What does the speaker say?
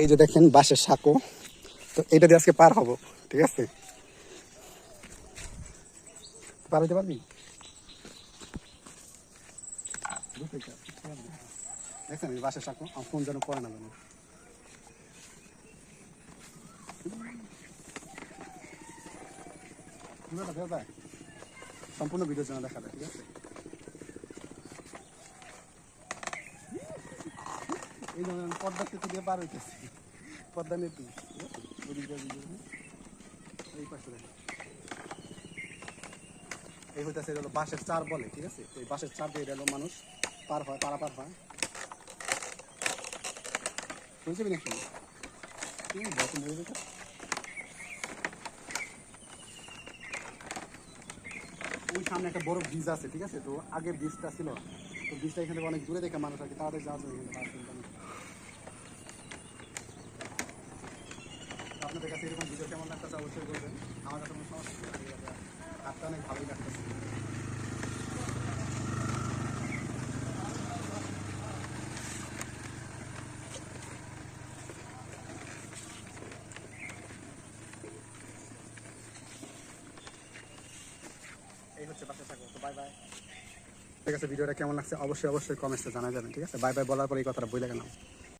এই যে দেখেন বাঁশের সাঁকো। তো এটা দিয়ে আজকে পার হব, ঠিক আছে? পার হইতে পারবি? দেখছেন বাঁশের সাঁকো ফোন যেন পড়ে না যেন। সম্পূর্ণ ভিডিওর জন্য দেখা যায় ঠিক আছে? এই পর্দা সেতু দিয়ে হইতেছি? ওদিকটা ভিডিও এই পাশে এই হইতেছে, এটা হলো চার বলে, ঠিক আছে? এই বাঁশের চার দিয়ে এটা মানুষ পার হয় হয়। নাকি? ওই সামনে একটা বড় ব্রিজ আছে, ঠিক আছে? তো আগে ব্রিজটা ছিল। তো ব্রিজটা এখানে অনেক দূরে দেখে মানুষ আর কি তাড়াতাড়ি যাওয়া যায় পার করতে অনেক। আপনাদের কাছে এরকম ভিডিও কেমন লাগতেছে অবশ্যই বলবেন। আমার কাছে কোনো সমস্যা হাতটা অনেক ভালোই লাগতেছে। এই হচ্ছে তো বাই বাই ঠিক আছে ভিডিওটা কেমন লাগছে? অবশ্যই অবশ্যই কমেন্টসে জানা যাবেন ঠিক আছে? বাই বাই বলার পর এই কথাটা বই লাগে না